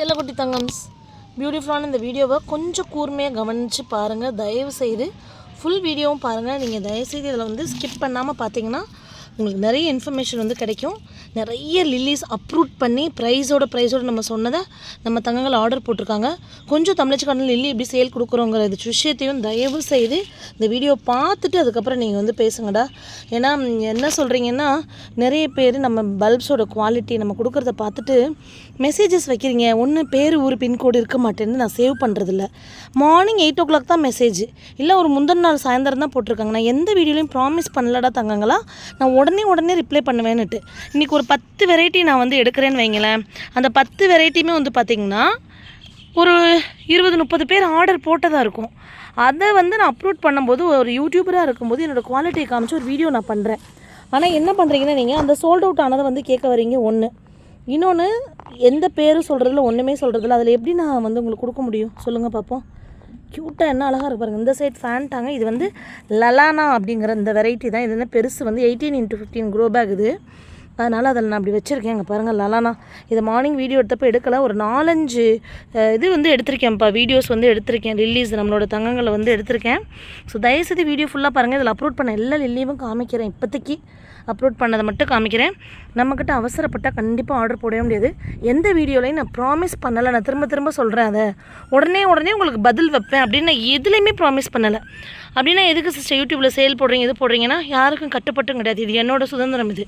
செல்லக்குட்டி தங்கம்ஸ். பியூட்டிஃபுல்லான இந்த வீடியோவை கொஞ்சம் கூர்மையாக கவனித்து பாருங்கள் தயவு செய்து ஃபுல் வீடியோவும் பாருங்கள் நீங்கள் தயவுசெய்து இதில் வந்து ஸ்கிப் பண்ணாமல் பார்த்தீங்கன்னா உங்களுக்கு நிறைய இன்ஃபர்மேஷன் வந்து கிடைக்கும். நிறைய லில்லிஸ் அப்ரூட் பண்ணி ப்ரைஸோட ப்ரைஸோட நம்ம சொன்னதை நம்ம தங்கங்கள் ஆர்டர் போட்டிருக்காங்க. கொஞ்சம் தமிழச்சி லில்லி எப்படி சேல் கொடுக்குறோங்கிற இது விஷயத்தையும் தயவு செய்து இந்த வீடியோ பார்த்துட்டு அதுக்கப்புறம் நீங்கள் வந்து பேசுங்கடா. ஏன்னா என்ன சொல்கிறீங்கன்னா நிறைய பேர் நம்ம பல்ப்ஸோட குவாலிட்டி நம்ம கொடுக்குறத பார்த்துட்டு மெசேஜஸ் வைக்கிறீங்க. ஒன்று பேர் ஊர் பின்கோடு இருக்க மாட்டேன்னு நான் சேவ் பண்ணுறதில்ல மார்னிங் எயிட் ஓ கிளாக் தான் மெசேஜ் இல்லை ஒரு முந்தின நாள் சாயந்தரம் தான் போட்டிருக்காங்க. நான் எந்த வீடியோலையும் ப்ராமிஸ் பண்ணலடா தங்கங்களா? நான் உடனே உடனே ரிப்ளை பண்ணுவேன்னுட்டு. இன்றைக்கி ஒரு பத்து வெரைட்டி நான் வந்து எடுக்கிறேன்னு வைங்களேன். அந்த பத்து வெரைட்டியுமே வந்து பார்த்திங்கன்னா ஒரு இருபது முப்பது பேர் ஆர்டர் போட்டதாக இருக்கும். அதை வந்து நான் அப்லோட் பண்ணும்போது ஒரு யூடியூபராக இருக்கும்போது என்னோடய குவாலிட்டியை காமிச்சு ஒரு வீடியோ நான் பண்ணுறேன் ஆனால் என்ன பண்ணுறீங்கன்னா நீங்கள் அந்த சோல்ட் அவுட் ஆனதை வந்து கேட்க வரீங்க ஒன்று இன்னொன்று எந்த பேரும் சொல்கிறதுல ஒன்றுமே சொல்கிறதில்ல அதில் எப்படி நான் வந்து உங்களுக்கு கொடுக்க முடியும்? சொல்லுங்கள் பார்ப்போம் க்யூட்டாக என்ன அழகாக இருக்கு பாருங்கள் இந்த சைட் ஃபேன்ட்டாங்க இது வந்து லலானா அப்படிங்கிற இந்த வெரைட்டி தான். இது என்ன பெருசு வந்து eighteen into fifteen grow bag இது. அதனால் அதில் நான் அப்படி வச்சுருக்கேன். அங்கே பாருங்கள் லலானா இதை மார்னிங் வீடியோ எடுத்தப்போ எடுக்கலை. ஒரு நாலஞ்சு இது வந்து எடுத்திருக்கேன்ப்பா. வீடியோஸ் வந்து எடுத்திருக்கேன். லில்லிஸ் நம்மளோட தங்கங்களை வந்து எடுத்திருக்கேன். ஸோ தயவுசெய்து வீடியோ ஃபுல்லாக பாருங்கள் இதில் அப்லோட் பண்ண எல்லா லில்லியும் காமிக்கிறேன் இப்போதைக்கு. அப்லோட் பண்ணதை மட்டும் காமிக்கிறேன். நம்மக்கிட்ட அவசரப்பட்டால் கண்டிப்பாக ஆர்டர் போடவே முடியாது. எந்த வீடியோலையும் நான் ப்ராமிஸ் பண்ணலை. நான் திரும்ப திரும்ப சொல்கிறேன் அதை. உடனே உடனே உங்களுக்கு பதில் வைப்பேன். அப்படின்னு நான் எதுலேயுமே ப்ராமிஸ் பண்ணலை. அப்படின்னா எதுக்கு சிஸ்டர் யூடியூப்பில் சேல் போடுறீங்க இது போடுறீங்கன்னா யாருக்கும் கட்டுப்பட்டும் கிடையாது. இது என்னோட சுதந்திரம் இது.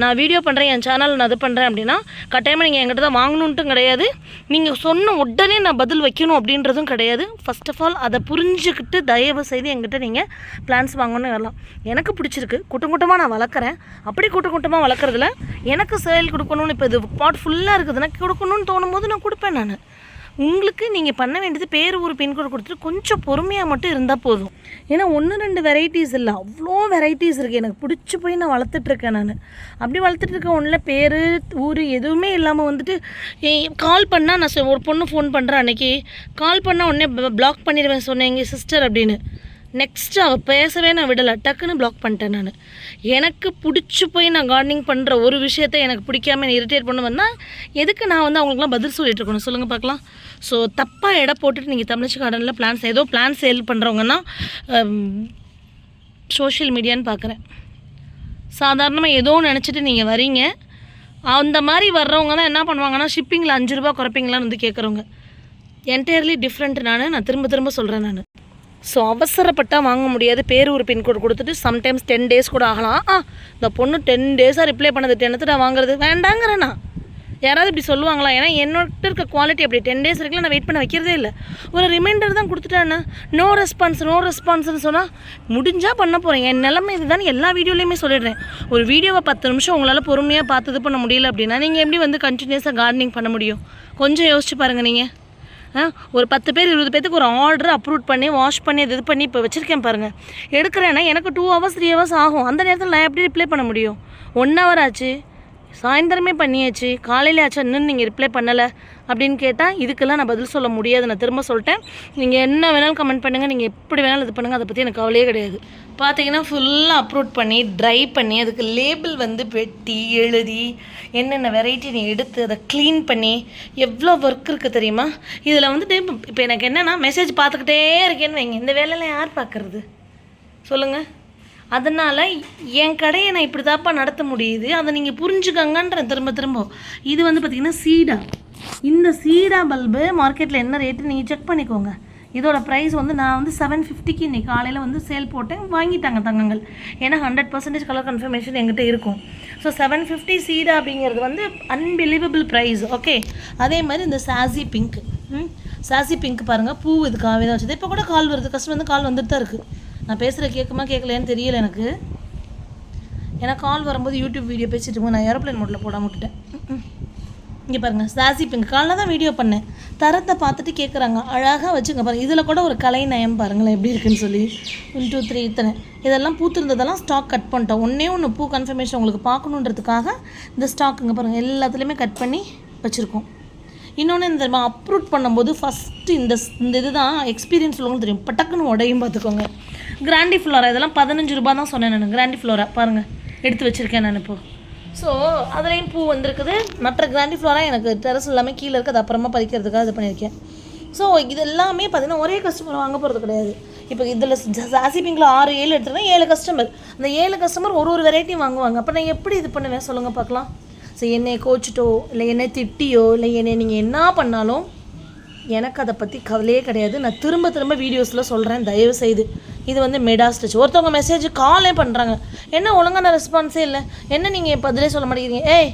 நான் வீடியோ பண்ணுறேன் என் சேனல் நான் அது பண்ணுறேன் அப்படின்னா கட்டாயமாக நீங்கள் என்கிட்ட தான் வாங்கணுன்ட்டும் கிடையாது. நீங்கள் சொன்ன உடனே நான் பதில் வைக்கணும் அப்படின்றதும் கிடையாது. ஃபர்ஸ்ட் ஆஃப் ஆல் அதை புரிஞ்சுக்கிட்டு தயவு செய்து என்கிட்ட நீங்கள் பிளான்ஸ் வாங்கணும்னு வரலாம். எனக்கு பிடிச்சிருக்கு. கூட்டம் கூட்டமாக நான் வளர்க்குறேன். அப்படி கூட்டம் கூட்டமாக வளர்க்குறதுல எனக்கு செயல் கொடுக்கணும்னு இப்போ இது பாட் ஃபுல்லாக இருக்குதுன்னா கொடுக்கணும்னு தோணும் போது நான் கொடுப்பேன் நான். உங்களுக்கு நீங்கள் பண்ண வேண்டியது பேர் ஒரு பின்கோடு கொடுத்துட்டு கொஞ்சம் பொறுமையாக மட்டும் இருந்தால் போதும். ஏன்னா ஒன்று ரெண்டு வெரைட்டிஸ் இல்லை. அவ்வளோ வெரைட்டிஸ் இருக்குது எனக்கு பிடிச்சி போய் நான் வளர்த்துட்ருக்கேன் நான். அப்படி வளர்த்துட்ருக்கேன் ஒன்றில் பேர் ஊர் எதுவுமே இல்லாமல் வந்துட்டு கால் பண்ணால் நான் சொ- ஒரு பொண்ணு ஃபோன் பண்ணுறேன் அன்னைக்கு. கால் பண்ணால் உடனே பிளாக் பண்ணிடுவேன் சொன்னேன் எங்கள் சிஸ்டர் அப்படின்னு. நெக்ஸ்ட் அவள் பேசவே நான் விடலை. டக்குன்னு பிளாக் பண்ணிட்டேன் நான். எனக்கு பிடிச்சி போய் நான் கார்டனிங் பண்ணுற ஒரு விஷயத்த எனக்கு பிடிக்காம இரிட்டேட் பண்ணுவேன்னா எதுக்கு நான் வந்து அவங்களுக்குலாம் பதில் சொல்லிட்டு இருக்கணும்? சொல்லுங்கள் பார்க்கலாம். ஸோ தப்பாக இடம் போட்டுட்டு நீங்கள் தமிழ்ச்சி கார்டனில் பிளான்ஸ் ஏதோ பிளான் சேல் பண்ணுறவங்கன்னா சோஷியல் மீடியான்னு பார்க்குறேன் சாதாரணமாக ஏதோ நினச்சிட்டு நீங்கள் வரீங்க அந்த மாதிரி வர்றவங்க தான் என்ன பண்ணுவாங்கன்னா ஷிப்பிங்கில் அஞ்சு ரூபா குறைப்பீங்களான்னு வந்து கேட்குறவங்க என்டையர்லி டிஃப்ரெண்ட் நான் நான் திரும்ப திரும்ப சொல்கிறேன் நான். ஸோ அவசரப்பட்டால் வாங்க முடியாது. பேர் ஒரு பின்கோடு கொடுத்துட்டு சம்டைம்ஸ் டென் டேஸ் கூட ஆகலாம். ஆ இந்த பொண்ணு டென் டேஸாக ரிப்ளை பண்ணது டென்னத்து நான் வாங்குறது. வேண்டாங்கிறேண்ணா. யாராவது இப்படி சொல்லுவாங்களா? ஏன்னா என்னோட இருக்க குவாலிட்டி அப்படி. டென் டேஸ் வரைக்கும் நான் வெயிட் பண்ண வைக்கிறதே இல்லை. ஒரு ரிமைண்டர் தான் கொடுத்துட்டானே நோ ரெஸ்பான்ஸ் நோ ரெஸ்பான்ஸ்னு சொன்னால் முடிஞ்சால் பண்ண போகிறேன் என் நிலமை இதுதான் எல்லா வீடியோலையுமே சொல்லிடுறேன். ஒரு வீடியோவை பத்து நிமிஷம் உங்களால் பொறுமையாக பார்த்து இது பண்ண முடியல அப்படின்னா நீங்கள் எப்படி வந்து கண்டினியூஸாக கார்டனிங் பண்ண முடியும்? கொஞ்சம் யோசிச்சு பாருங்கள் நீங்கள் ஒரு பத்து பேர் இருபது பேத்துக்கு ஒரு ஆர்டர் அப்ரூவ் பண்ணி வாஷ் பண்ணி இது பண்ணி இப்போ வச்சுருக்கேன் பாருங்கள் எடுக்கிறேன்னா எனக்கு டூ ஹவர்ஸ் த்ரீ ஹவர்ஸ் ஆகும். அந்த நேரத்தில் நான் எப்படி ரிப்ளை பண்ண முடியும்? ஒன் ஹவர் ஆச்சு. சாயந்தரமே பண்ணியாச்சு. காலையில் ஆச்சு இன்னும் நீங்கள் ரிப்ளை பண்ணலை. அப்படின்னு கேட்டால் இதுக்கெல்லாம் நான் பதில் சொல்ல முடியாது. நான் திரும்ப சொல்லிட்டேன். நீங்கள் என்ன வேணாலும் கமெண்ட் பண்ணுங்கள் நீங்கள் எப்படி வேணாலும் இது பண்ணுங்கள் அதை பற்றி எனக்கு கவலையே கிடையாது. பார்த்தீங்கன்னா ஃபுல்லாக அப்லோட் பண்ணி ட்ரை பண்ணி அதுக்கு லேபிள் வந்து வெட்டி எழுதி என்னென்ன வெரைட்டி நீ எடுத்து அதை க்ளீன் பண்ணி எவ்வளோ ஒர்க் இருக்குது தெரியுமா? இதில் வந்துட்டு இப்போ எனக்கு என்னென்னா மெசேஜ் பார்த்துக்கிட்டே இருக்கேன்னு வைங்க. இந்த வேலையெல்லாம் யார் பார்க்குறது சொல்லுங்கள் அதனால் என் கடையை நான் இப்படி தாப்பா நடத்த முடியுது. அதை நீங்கள் புரிஞ்சுக்கங்கன்ற திரும்ப திரும்ப. இது வந்து பார்த்திங்கன்னா சீடா. இந்த சீடா பல்பு மார்க்கெட்டில் என்ன ரேட்டு நீங்கள் செக் பண்ணிக்கோங்க. இதோட ப்ரைஸ் வந்து நான் வந்து செவன் ஃபிஃப்டிக்கு இன்றைக்கி காலையில் வந்து சேல் போட்டேன். வாங்கிட்டாங்க தங்கங்கள். ஏன்னா ஹண்ட்ரட் பர்சன்டேஜ் கலர் கன்ஃபர்மேஷன் எங்கிட்ட இருக்கும். ஸோ செவன் ஃபிஃப்டி சீடா அப்படிங்கிறது வந்து அன்பிலீவபிள் ப்ரைஸ் ஓகே அதே மாதிரி இந்த சாசி பிங்க் ம்? சாசி பிங்க் பாருங்கள் பூ இதுக்காகவே தான் வச்சது. இப்போ கூட கால் வருது. கஸ்டமர் வந்து கால் வந்துட்டு தான் இருக்குது நான் பேசுகிற கேட்குமா கேட்கலையான்னு தெரியல எனக்கு. ஏன்னா கால் வரும்போது யூடியூப் வீடியோ பேசிட்டு நான் ஏரோப்ளேன் மோட்டில் போடாம விட்டுட்டேன் இங்கே பாருங்கள் சாசி பிங்க் காலைல தான் வீடியோ பண்ணேன். தரத்தை பார்த்துட்டு கேட்குறாங்க அழகாக வச்சுங்க பாருங்கள் இதில் கூட ஒரு கலை நயம் பாருங்களேன் எப்படி இருக்குன்னு சொல்லி. ஒன் டூ த்ரீ இத்தனை. இதெல்லாம் பூத்துருந்ததெல்லாம் ஸ்டாக் கட் பண்ணிட்டோம். ஒன்றே ஒன்று பூ கன்ஃபர்மேஷன் உங்களுக்கு பார்க்கணுன்றதுக்காக இந்த ஸ்டாக்குங்க பாருங்கள் எல்லாத்துலேயுமே கட் பண்ணி வச்சுருக்கோம். இன்னொன்று இந்த அப்ரூட் பண்ணும்போது ஃபஸ்ட்டு இந்த இந்த இது தான் எக்ஸ்பீரியன்ஸ் உள்ளவங்களுக்கு தெரியும். பட்டக்குன்னு உடையும் பார்த்துக்கோங்க. கிராண்டி ஃப்ளோரா இதெல்லாம் பதினஞ்சு ரூபா தான் சொன்னேன் நான். கிராண்டி ஃப்ளோரா பாருங்கள் எடுத்து வச்சுருக்கேன் நான் இப்போது ஸோ அதுலேயும் பூ வந்திருக்குது. மற்ற கிராண்டி ஃப்ளோராக எனக்கு டெரஸ் எல்லாமே கீழே இருக்குது அது அப்புறமா பறிக்கிறதுக்காக இது பண்ணியிருக்கேன். ஸோ இது எல்லாமே பார்த்தீங்கன்னா ஒரே கஸ்டமர் வாங்க போகிறது கிடையாது. இப்போ இதில் ஜாசி பிங்கில் ஆறு ஏழு எடுத்துட்டா ஏழு கஸ்டமர் அந்த ஏழு கஸ்டமர் ஒரு ஒரு வெரைட்டியும் வாங்குவாங்க. அப்போ நான் எப்படி இது பண்ணுவேன் சொல்லுங்கள் பார்க்கலாம் ஸோ என்னை கோச்சிட்டோ இல்லை என்னை திட்டியோ இல்லை என்னை நீங்கள் என்ன பண்ணாலும் எனக்கு அதை பற்றி கவலையே கிடையாது. நான் திரும்ப திரும்ப வீடியோஸில் சொல்கிறேன் தயவு செய்து இது வந்து மெடா ஸ்டிச் ஒருத்தவங்க மெசேஜ் காலே பண்ணுறாங்க என்ன ஒழுங்கான ரெஸ்பான்ஸே இல்லை? என்ன நீங்கள் பதிலே சொல்ல மாட்டேங்கிறீங்க? ஏய்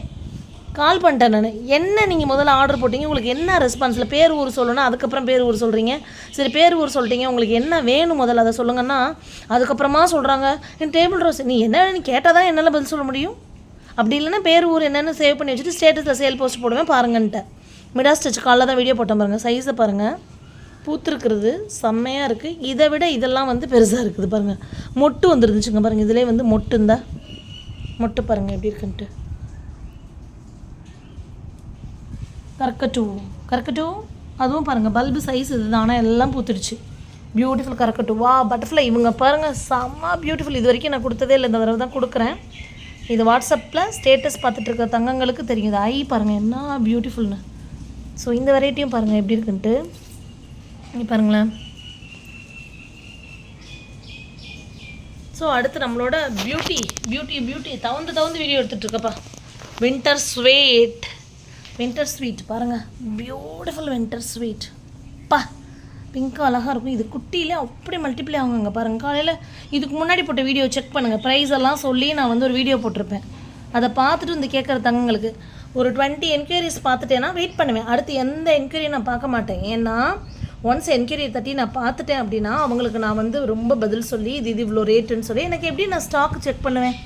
கால் பண்ணிட்டேன் நான். என்ன நீங்கள் முதல்ல ஆர்டர் போட்டீங்க? உங்களுக்கு என்ன ரெஸ்பான்ஸில் பேர் ஊர் சொல்லணும் அதுக்கப்புறம் பேர் ஊர் சொல்கிறீங்க சரி பேர் ஊர் சொல்லிட்டீங்க. உங்களுக்கு என்ன வேணும் முதல்ல? அதை சொல்லுங்கன்னா அதுக்கப்புறமா சொல்கிறாங்க என் டேபிள் ரோஸ் நீ என்ன கேட்டால் தான் என்னால் பதில் சொல்ல முடியும்? அப்படி இல்லைன்னா பேர் ஊர் என்னென்னு சேவ் பண்ணி வச்சுட்டு ஸ்டேட்டஸில் சேல் போஸ்ட் போடுவேன் பாருங்கன்ட்டு மிடா ஸ்டிச் காலில் தான் வீடியோ போட்டேன் பாருங்கள் சைஸை பாருங்கள் பூத்துருக்கிறது. செம்மையாக இருக்குது இதை விட இதெல்லாம் வந்து பெருசாக இருக்குது பாருங்கள் மொட்டு வந்துருந்துச்சுங்க பாருங்கள் இதிலே வந்து மொட்டு இருந்தா மொட்டு பாருங்கள் எப்படி இருக்குன்ட்டு. கற்கட்டூ கற்கட்டூ அதுவும் பாருங்கள் பல்பு சைஸ் இதுதான். ஆனால் எல்லாம் பூத்துடுச்சு. பியூட்டிஃபுல் கற்கட்டூ வா பட்டர்ஃப்ளை இவங்க பாருங்கள் செம்ம பியூட்டிஃபுல் இது வரைக்கும் நான் கொடுத்ததே இல்லை. இந்த தடவை தான் கொடுக்குறேன். இது வாட்ஸ்அப்பில் ஸ்டேட்டஸ் பார்த்துட்டு இருக்க தங்கங்களுக்கு தெரியும் இது ஐ பாருங்கள் என்ன பியூட்டிஃபுல்னு ஸோ இந்த வெரைட்டியும் பாருங்கள் எப்படி இருக்குன்ட்டு. இங்கே பாருங்களேன். ஸோ அடுத்து நம்மளோட பியூட்டி பியூட்டி பியூட்டி தவுந்து தவுந்து வீடியோ எடுத்துகிட்ருக்கப்பா வின்டர் ஸ்வீட் வின்டர் ஸ்வீட் பாருங்கள் பியூட்டிஃபுல் வின்டர் ஸ்வீட் பா பிங்க் அழகாக இருக்கும். இது குட்டியிலே அப்படி மல்டிப்ளை ஆகுங்க பாருங்கள் காலையில் இதுக்கு முன்னாடி போட்ட வீடியோ செக் பண்ணுங்கள் ப்ரைஸ் எல்லாம் சொல்லி நான் வந்து ஒரு வீடியோ போட்டிருப்பேன். அதை பார்த்துட்டு வந்து கேட்குற தங்கங்களுக்கு ஒரு டுவெண்ட்டி என்கொயரிஸ் பார்த்துட்டேன்னா வெயிட் பண்ணுவேன். அடுத்து எந்த என்கொயரியும் நான் பார்க்க மாட்டேன். ஏன்னா ஒன்ஸ் என்கொயரி தட்டி நான் பார்த்துட்டேன் அப்படின்னா அவங்களுக்கு நான் வந்து ரொம்ப பதில் சொல்லி இது இது இவ்வளோ ரேட்டுன்னு சொல்லி எனக்கு எப்படி நான் ஸ்டாக் செக் பண்ணுவேன்?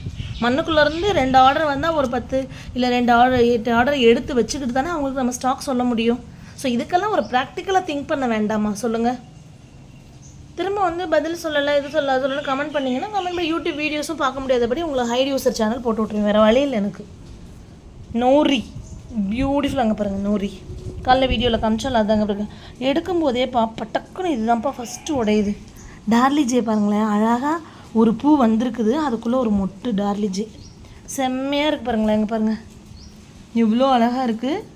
மண்ணுக்குள்ளேருந்து ரெண்டு ஆர்டர் வந்தால் ஒரு பத்து இல்லை ரெண்டு ஆர்டர் எட்டு ஆர்டர் எடுத்து வச்சுக்கிட்டு தானே அவங்களுக்கு நம்ம ஸ்டாக் சொல்ல முடியும். ஸோ இதுக்கெல்லாம் ஒரு ப்ராக்டிக்கலாக திங்க் பண்ண வேண்டாமா? சொல்லுங்கள் திரும்ப வந்து பதில் சொல்லலை இது சொல்ல அது சொல்லலை கமெண்ட் பண்ணிங்கன்னா கமெண்ட் பண்ணி யூடியூப் வீடியோஸும் பார்க்க முடியாதபடி உங்களை ஹைட் யூசர் சேனல் போட்டு விட்ருவேன் வேறு வழியில் எனக்கு. நோரி பியூட்டிஃபுல் அங்கே பாருங்கள் நோரி காலைல வீடியோவில் காமிச்சால் அதாங்க பாருங்க. எடுக்கும்போதே பா பட்டக்குன்னு இதுதான்ப்பா ஃபஸ்ட்டு உடையுது. டார்லிஜே பாருங்களேன் அழகாக ஒரு பூ வந்திருக்குது அதுக்குள்ளே ஒரு மொட்டு டார்லிஜே செம்மையாக இருக்குது பாருங்களேன் இங்கே பாருங்கள் இவ்வளோ அழகாக இருக்குது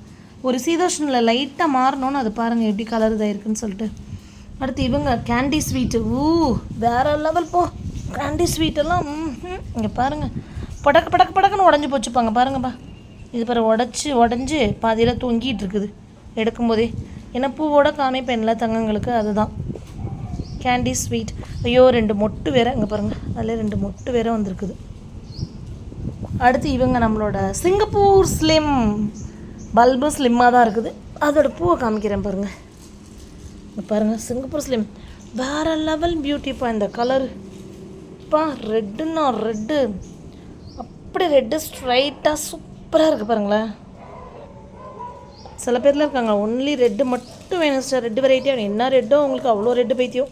ஒரு சீதோஷனில் லைட்டாக மாறணும்னு அது பாருங்கள் எப்படி கலர் இதாயிருக்குன்னு சொல்லிட்டு. அடுத்து இவங்க கேண்டி ஸ்வீட்டு ஊ வேறு லெவல் போ. கேண்டி ஸ்வீட்டெல்லாம் இங்கே பாருங்கள் படக்கு படக்கு படக்குன்னு உடஞ்சி போச்சுப்பாங்க பாருங்கப்பா. இது பிற உடச்சி உடஞ்சி பாதியில் தொங்கிட்டு இருக்குது. எடுக்கும்போதே. ஏன்னா பூவோட காமிப்பேன்ல தங்கங்களுக்கு அதுதான். கேண்டி ஸ்வீட் ஐயோ ரெண்டு மொட்டு வேற இங்கே பாருங்கள் அதில் ரெண்டு மொட்டு வேற வந்திருக்குது. அடுத்து இவங்க நம்மளோட சிங்கப்பூர் ஸ்லிம் பல்பு ஸ்லிம்மாக தான் இருக்குது. அதோட பூவை காமிக்கிறேன் பாருங்கள் பாருங்கள் பாருங்க சிங்கப்பூர் ஸ்லிம் வேற லெவல் பியூட்டிப்பா இந்த கலர் பா ரெட்டுன்னா ரெட்டு அப்படி ரெட்டு ஸ்ட்ரைட்டாக சூப்பராக இருக்குது பாருங்களேன். சில பேர்லாம் இருக்காங்க ஒன்லி ரெட்டு மட்டும் வேணும் சார் ரெட்டு வெரைட்டியாக என்ன ரெட்டோ உங்களுக்கு அவ்வளோ ரெட்டு பைத்தியம்.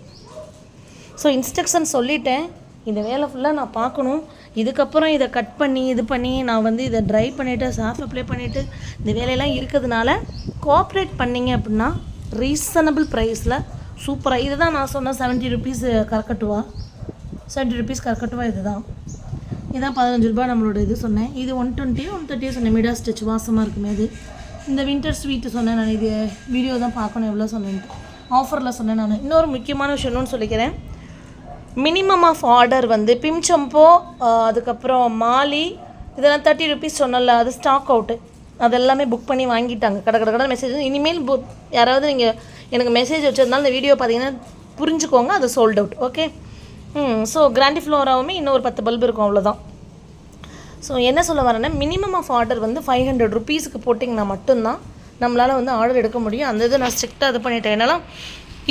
ஸோ இன்ஸ்ட்ரக்ஷன் சொல்லிட்டேன். இந்த வேலை ஃபுல்லாக நான் பார்க்கணும். இதுக்கப்புறம் இதை கட் பண்ணி இது பண்ணி நான் வந்து இதை ட்ரை பண்ணிவிட்டு சாஃப் அப்ளை பண்ணிவிட்டு இந்த வேலையெல்லாம் இருக்கிறதுனால கோஆப்ரேட் பண்ணீங்க அப்படின்னா ரீசனபிள் ப்ரைஸில் சூப்பராக இதுதான் நான் சொன்ன செவன்ட்டி ருபீஸ் கரக்கட்டுவா செவன்ட்டி ருபீஸ் கரக்கட்டுவா இதுதான். இதான் பதினஞ்சு ரூபாய் நம்மளோட இது சொன்னேன். இது ஒன் டுவெண்ட்டியோ ஒன் தேர்ட்டியோ சொன்னேன். மிடா ஸ்டிச் வாசமாக இருக்குமே அது இந்த வின்டர் ஸ்வீட்டு சொன்னேன் நான். இது வீடியோ தான் பார்க்கணும். எவ்வளோ சொன்னேன்ட்டு ஆஃபரில் சொன்னேன் நான். இன்னொரு முக்கியமான விஷயம் இன்னொன்று சொல்லிக்கிறேன். மினிமம் ஆஃப் ஆர்டர் வந்து பிம்சம்போ அதுக்கப்புறம் மாலி இதெல்லாம் தேர்ட்டி ருபீஸ் சொன்னல அது ஸ்டாக் அவுட்டு அதெல்லாமே புக் பண்ணி வாங்கிட்டாங்க. கடை கடை கடை மெசேஜ் இனிமேல் புக் யாராவது நீங்கள் எனக்கு மெசேஜ் வச்சிருந்தாலும் இந்த வீடியோ பார்த்தீங்கன்னா புரிஞ்சுக்கோங்க அது சோல்ட் அவுட் ஓகே ஸோ கிராண்டி ஃப்ளோராகவும் இன்னும் ஒரு பத்து பல்பு இருக்கும் அவ்வளோதான் ஸோ என்ன சொல்ல வரேன்னா மினிமம் ஆஃப் ஆர்டர் வந்து ஃபைவ் ஹண்ட்ரட் ருபீஸுக்கு போட்டிங்கன்னா மட்டும்தான் நம்மளால் வந்து ஆர்டர் எடுக்க முடியும். அந்த இதை நான் ஸ்ட்ரிக்டாக இது பண்ணிட்டேன். என்னால்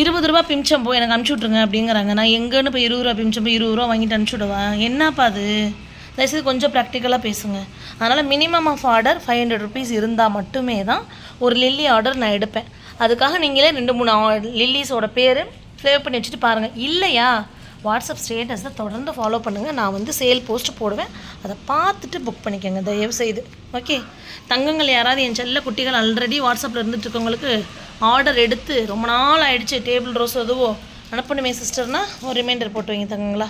இருபது ரூபா பிம்சம்போ எனக்கு அனுப்பிச்சி விட்ருங்க அப்படிங்கிறாங்க. நான் எங்கேன்னு போய் இருபது ரூபா பிம்சம்போ இருபது ரூபா வாங்கிட்டு அனுப்பிச்சி விடுவேன். என்னப்பா அது? தயவுசெய்து கொஞ்சம் ப்ராக்டிக்கலாக பேசுங்க. அதனால் minimum of order five hundred rupees இருந்தால் மட்டுமே தான் ஒரு லில்லி ஆர்டர் நான் எடுப்பேன். அதுக்காக நீங்களே ரெண்டு மூணு லில்லிஸோட பேர் சேவ் பண்ணி வச்சுட்டு பாருங்கள் இல்லையா? வாட்ஸ்அப் ஸ்டேட்டஸை தொடர்ந்து ஃபாலோ பண்ணுங்கள் நான் வந்து சேல் போஸ்ட் போடுவேன். அதை பார்த்துட்டு புக் பண்ணிக்கோங்க. தயவு செய்து ஓகே தங்கங்கள் யாராவது என் செல்ல குட்டிகள் ஆல்ரெடி வாட்ஸ்அப்பில் இருந்துட்டு இருக்கவங்களுக்கு ஆர்டர் எடுத்து ரொம்ப நாள் ஆயிடுச்சு. டேபிள் ரோஸ் எதுவோ அனுப்பணுமே சிஸ்டர்னா ஒரு ரிமைண்டர் போட்டு வைங்க தங்கங்களா.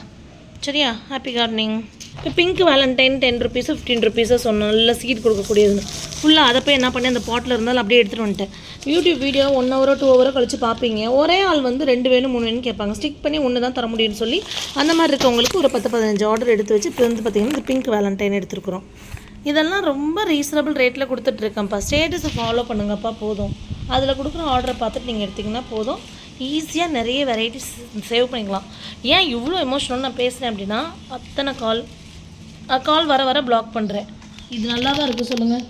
சரியா? ஹாப்பி கார்டனிங் இப்போ pink valentine ten rupees fifteen ருபீஸோ சொன்னோம் நல்ல சீட் கொடுக்கக்கூடியதுன்னு ஃபுல்லாக அதை போய் என்ன பண்ணேன் அந்த பாட்டில் இருந்தாலும் அப்படியே எடுத்துகிட்டு வந்துட்டேன். யூடியூப் வீடியோ ஒன் ஹவரோ டூ ஹவரோ கழிச்சு பார்ப்பீங்க ஒரே ஆள் வந்து ரெண்டு வேணும் மூணு வேணும் கேட்பாங்க. ஸ்டிக் பண்ணி ஒன்று தான் தர முடியும்னு சொல்லி அந்த மாதிரி இருக்கவங்களுக்கு ஒரு பத்து பதினஞ்சு ஆர்டர் எடுத்து வச்சு இப்போ வந்து பார்த்தீங்கன்னா இந்த பிங்க் வேலண்டைன் எடுத்துருக்குறோம். இதெல்லாம் ரொம்ப ரீசனபிள் ரேட்டில் கொடுத்துட்ருக்கேன்ப்பா ஸ்டேட்டஸை ஃபாலோ பண்ணுங்கப்பா போதும். அதில் கொடுக்குற ஆர்டரை பார்த்துட்டு நீங்கள் எடுத்திங்கன்னா போதும். ஈஸியாக நிறைய வெரைட்டிஸ் சேவ் பண்ணிக்கலாம். ஏன் இவ்வளோ எமோஷனல் நான் பேசுகிறேன் அப்படின்னா அத்தனை கால் கால் வர வர பிளாக் பண்ணுறேன் இது நல்லா தான் இருக்குது சொல்லுங்கள்